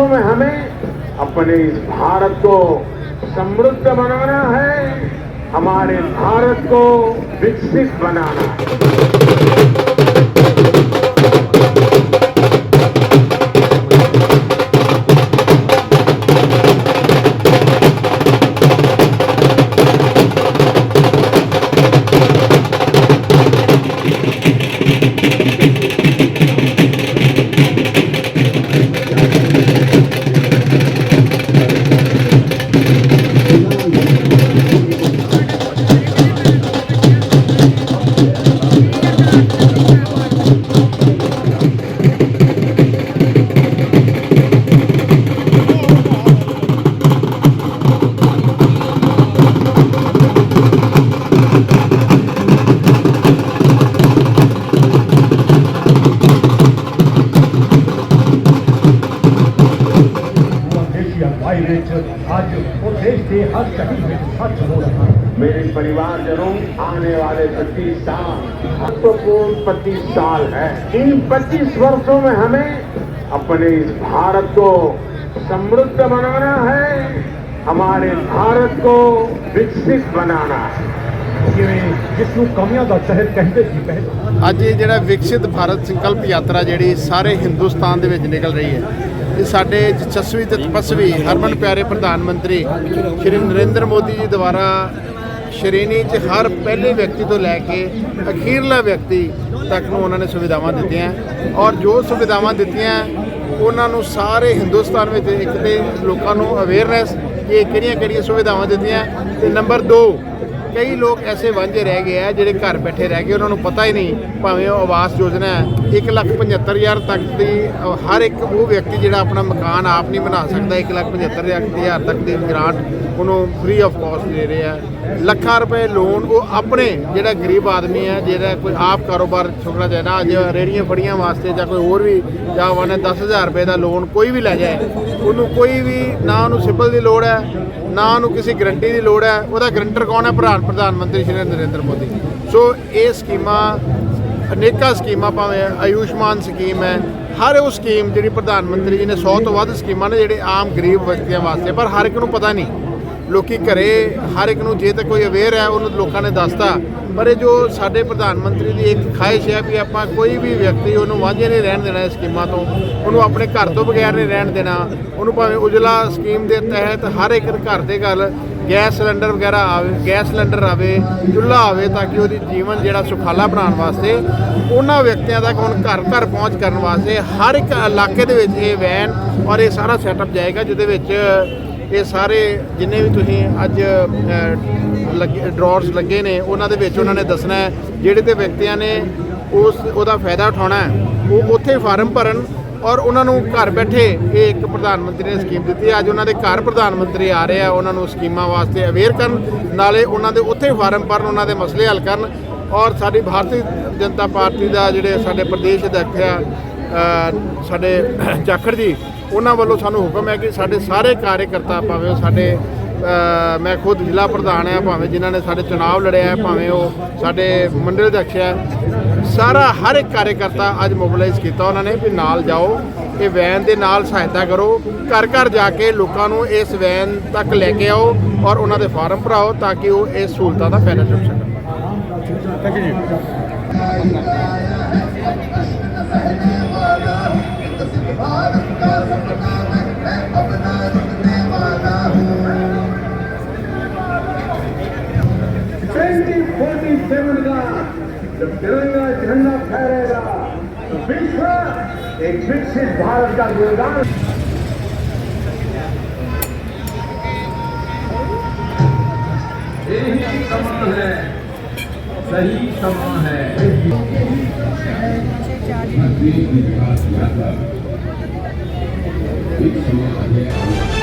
वर्षों में हमें अपने इस भारत को समृद्ध बनाना है, हमारे भारत को विकसित बनाना है। ਦੇਸ਼ ਦੇ ਹਰ ਸ਼ਹੀਦ ਵਿੱਚ ਸੱਚ ਹੋ ਰਿਹਾ ਹੈ मेरे परिवारजनों आने वाले 25 साल महत्वपूर्ण 25 साल है इन 25 वर्षों में हमें अपने इस भारत को समृद्ध बनाना है हमारे भारत को विकसित बनाना है ਜਿਵੇਂ ਜਿਸ ਨੂੰ ਕਮੀਆਂ ਦਾ ਸ਼ਹਿਰ ਕਹਿੰਦੇ ਸੀ ਪਹਿਲਾਂ ਅੱਜ ਇਹ ਜਿਹੜਾ ਵਿਕਸਿਤ ਭਾਰਤ ਸੰਕਲਪ ਯਾਤਰਾ ਜਿਹੜੀ ਸਾਰੇ ਹਿੰਦੁਸਤਾਨ ਦੇ ਵਿੱਚ ਨਿਕਲ ਰਹੀ ਹੈ ਇਹ ਸਾਡੇ ਜਸਵੀ ਤੇ ਤਪਸਵੀ ਹਰਮਨ ਪਿਆਰੇ ਪ੍ਰਧਾਨ ਮੰਤਰੀ ਸ਼੍ਰੀ ਨਰਿੰਦਰ ਮੋਦੀ ਜੀ ਦੁਆਰਾ ਸ਼੍ਰੇਣੀ 'ਚ ਹਰ ਪਹਿਲੇ ਵਿਅਕਤੀ ਤੋਂ ਲੈ ਕੇ ਅਖੀਰਲਾ ਵਿਅਕਤੀ ਤੱਕ ਨੂੰ ਉਹਨਾਂ ਨੇ ਸੁਵਿਧਾਵਾਂ ਦਿੱਤੀਆਂ। ਔਰ ਜੋ ਸੁਵਿਧਾਵਾਂ ਦਿੱਤੀਆਂ, ਉਹਨਾਂ ਨੂੰ ਸਾਰੇ ਹਿੰਦੁਸਤਾਨ ਵਿੱਚ ਇੱਕ ਤੇ ਲੋਕਾਂ ਨੂੰ ਅਵੇਅਰਨੈਸ ਕਿ ਕਿਹੜੀਆਂ ਕਿਹੜੀਆਂ ਸੁਵਿਧਾਵਾਂ ਦਿੱਤੀਆਂ। ਤੇ ਨੰਬਰ 2 ਕਈ ਲੋਕ ਐਸੇ ਵਾਂਝੇ ਰਹਿ ਗਏ ਆ ਜਿਹੜੇ ਘਰ ਬੈਠੇ ਰਹਿ ਗਏ, ਉਹਨਾਂ ਨੂੰ ਪਤਾ ਹੀ ਨਹੀਂ ਭਾਵੇਂ ਉਹ ਆਵਾਸ ਯੋਜਨਾ ਹੈ। 175000 ਤੱਕ ਦੀ ਹਰ ਇੱਕ ਉਹ ਵਿਅਕਤੀ ਜਿਹੜਾ ਆਪਣਾ ਮਕਾਨ ਆਪ ਨਹੀਂ ਬਣਾ ਸਕਦਾ 175000 ਤੱਕ ਦੀ ਗ੍ਰਾਂਟ ਉਹਨੂੰ ਫ੍ਰੀ ਆਫ ਕਾਸਟ ਦੇ ਰਹੇ ਆ ਲੱਖਾਂ ਰੁਪਏ ਲੋਨ ਉਹ ਆਪਣੇ ਜਿਹੜਾ ਗਰੀਬ ਆਦਮੀ ਹੈ, ਜਿਹੜਾ ਕੋਈ ਆਪ ਕਾਰੋਬਾਰ ਛੋੜਨਾ ਚਾਹੁੰਦਾ ਅੱਜ ਰੇੜੀਆਂ ਫੜੀਆਂ ਵਾਸਤੇ ਜਾਂ ਕੋਈ ਹੋਰ ਵੀ ਜਾਂ ਉਹਨੇ 10000 ਰੁਪਏ ਦਾ ਲੋਨ ਕੋਈ ਵੀ ਲੈ ਜਾਏ, ਉਹਨੂੰ ਕੋਈ ਵੀ ਨਾ ਉਹਨੂੰ ਸਿਬਲ ਦੀ ਲੋੜ ਹੈ, ਨਾ ਉਹਨੂੰ ਕਿਸੇ ਗਰੰਟੀ ਦੀ ਲੋੜ ਹੈ, ਉਹਦਾ ਗਰੰਟਰ ਕੌਣ ਹੈ? ਭਰਾ ਪ੍ਰਧਾਨ ਪ੍ਰਧਾਨ ਮੰਤਰੀ ਸ਼੍ਰੀ ਨਰਿੰਦਰ ਮੋਦੀ ਸੋ ਇਹ ਸਕੀਮਾਂ, ਅਨੇਕਾਂ ਸਕੀਮਾਂ ਭਾਵੇਂ ਆਯੁਸ਼ਮਾਨ ਸਕੀਮ ਹੈ, ਹਰ ਉਹ ਸਕੀਮ ਜਿਹੜੀ ਪ੍ਰਧਾਨ ਮੰਤਰੀ ਜੀ ਨੇ 100 ਤੋਂ ਵੱਧ ਸਕੀਮਾਂ ਨੇ ਜਿਹੜੇ ਆਮ ਗਰੀਬ ਵਿਅਕਤੀਆਂ ਵਾਸਤੇ, ਪਰ ਹਰ ਇੱਕ ਨੂੰ ਪਤਾ ਨਹੀਂ। ਲੋਕੀ ਘਰੇ, ਹਰ ਇੱਕ ਨੂੰ ਜੇ ਤਾਂ ਕੋਈ ਅਵੇਅਰ ਹੈ, ਉਹਨੂੰ ਲੋਕਾਂ ਨੇ ਦੱਸਤਾ। ਪਰ ਇਹ ਜੋ ਸਾਡੇ ਪ੍ਰਧਾਨ ਮੰਤਰੀ ਦੀ ਇੱਕ ਖਾਹਿਸ਼ ਹੈ ਵੀ ਆਪਾਂ ਕੋਈ ਵੀ ਵਿਅਕਤੀ ਉਹਨੂੰ ਵਾਂਝੇ ਨਹੀਂ ਰਹਿਣ ਦੇਣਾ ਇਸ ਸਕੀਮਾਂ ਤੋਂ, ਉਹਨੂੰ ਆਪਣੇ ਘਰ ਤੋਂ ਬਗੈਰ ਨਹੀਂ ਰਹਿਣ ਦੇਣਾ, ਉਹਨੂੰ ਭਾਵੇਂ ਉਜਲਾ ਸਕੀਮ ਦੇ ਤਹਿਤ ਹਰ ਇੱਕ ਘਰ ਦੇ ਘਰ ਗੈਸ ਸਿਲੰਡਰ ਵਗੈਰਾ ਆਵੇ, ਗੈਸ ਸਿਲੰਡਰ ਆਵੇ, ਚੁੱਲ੍ਹਾ ਆਵੇ ਤਾਂ ਕਿ ਉਹਦੀ ਜੀਵਨ ਜਿਹੜਾ ਸੁਖਾਲਾ ਬਣਾਉਣ ਵਾਸਤੇ, ਉਹਨਾਂ ਵਿਅਕਤੀਆਂ ਤੱਕ ਹੁਣ ਘਰ ਘਰ ਪਹੁੰਚ ਕਰਨ ਵਾਸਤੇ ਹਰ ਇੱਕ ਇਲਾਕੇ ਦੇ ਵਿੱਚ ਇਹ ਵੈਨ ਔਰ ਇਹ ਸਾਰਾ ਸੈਟਅਪ ਜਾਏਗਾ, ਜਿਹਦੇ ਵਿੱਚ ਇਹ ਸਾਰੇ ਜਿੰਨੇ ਵੀ ਤੁਸੀਂ ਅੱਜ ਲੱਗੇ ਡਰਾਅਰਸ ਲੱਗੇ ਨੇ, ਉਹਨਾਂ ਦੇ ਵਿੱਚ ਉਹਨਾਂ ਨੇ ਦੱਸਣਾ ਹੈ, ਜਿਹੜੇ ਤੇ ਵਿਅਕਤੀਆਂ ਨੇ ਉਸ, ਉਹਦਾ ਫਾਇਦਾ ਉਠਾਉਣਾ ਹੈ, ਉਹ ਉੱਥੇ ਫਾਰਮ ਭਰਨ ਔਰ ਉਹਨਾਂ ਨੂੰ ਘਰ ਬੈਠੇ ਇਹ ਇੱਕ ਪ੍ਰਧਾਨ ਮੰਤਰੀ ਨੇ ਸਕੀਮ ਦਿੱਤੀ ਹੈ। ਅੱਜ ਉਹਨਾਂ ਦੇ ਘਰ ਪ੍ਰਧਾਨ ਮੰਤਰੀ ਆ ਰਹੇ ਆ, ਉਹਨਾਂ ਨੂੰ ਸਕੀਮਾਂ ਵਾਸਤੇ ਅਵੇਅਰ ਕਰਨ, ਨਾਲੇ ਉਹਨਾਂ ਦੇ ਉੱਥੇ ਫਾਰਮ ਭਰਨ, ਉਹਨਾਂ ਦੇ ਮਸਲੇ ਹੱਲ ਕਰਨ ਔਰ ਸਾਡੀ ਭਾਰਤੀ ਜਨਤਾ ਪਾਰਟੀ ਦਾ ਜਿਹੜੇ ਸਾਡੇ ਪ੍ਰਦੇਸ਼ ਅਧਿਅਕਸ਼ ਆ ਸਾਡੇ ਜਾਖੜ ਜੀ, ਉਹਨਾਂ ਵੱਲੋਂ ਸਾਨੂੰ ਹੁਕਮ ਹੈ ਕਿ ਸਾਡੇ ਸਾਰੇ ਕਾਰਜਕਰਤਾ ਭਾਵੇਂ ਉਹ ਸਾਡੇ ਮੈਂ ਖੁਦ ਜ਼ਿਲ੍ਹਾ ਪ੍ਰਧਾਨ ਆ, ਭਾਵੇਂ ਜਿਨ੍ਹਾਂ ਨੇ ਸਾਡੇ ਚੁਣਾਵ ਲੜਿਆ ਭਾਵੇਂ ਉਹ ਸਾਡੇ ਮੰਡਲ ਅਧਿਕਸ਼ ਹੈ ਸਾਰਾ ਹਰ ਇੱਕ ਕਾਰਜਕਰਤਾ ਅੱਜ ਮੋਬਿਲਾਈਜ਼ ਕੀਤਾ ਉਹਨਾਂ ਨੇ ਵੀ ਨਾਲ ਜਾਓ, ਇਹ ਵੈਨ ਦੇ ਨਾਲ ਸਹਾਇਤਾ ਕਰੋ, ਘਰ ਘਰ ਜਾ ਕੇ ਲੋਕਾਂ ਨੂੰ ਇਸ ਵੈਨ ਤੱਕ ਲੈ ਕੇ ਆਓ ਔਰ ਉਹਨਾਂ ਦੇ ਫਾਰਮ ਭਰਾਓ ਤਾਂ ਕਿ ਉਹ ਇਸ ਸਹੂਲਤਾਂ ਦਾ ਫਾਇਦਾ ਚੁੱਕ ਸਕਣ। ਥੈਂਕ ਯੂ तिरंगा झंडा फहरेगा विश्व एक विकसित भारत का गुणगान यही समा है सही समा है एक समा है।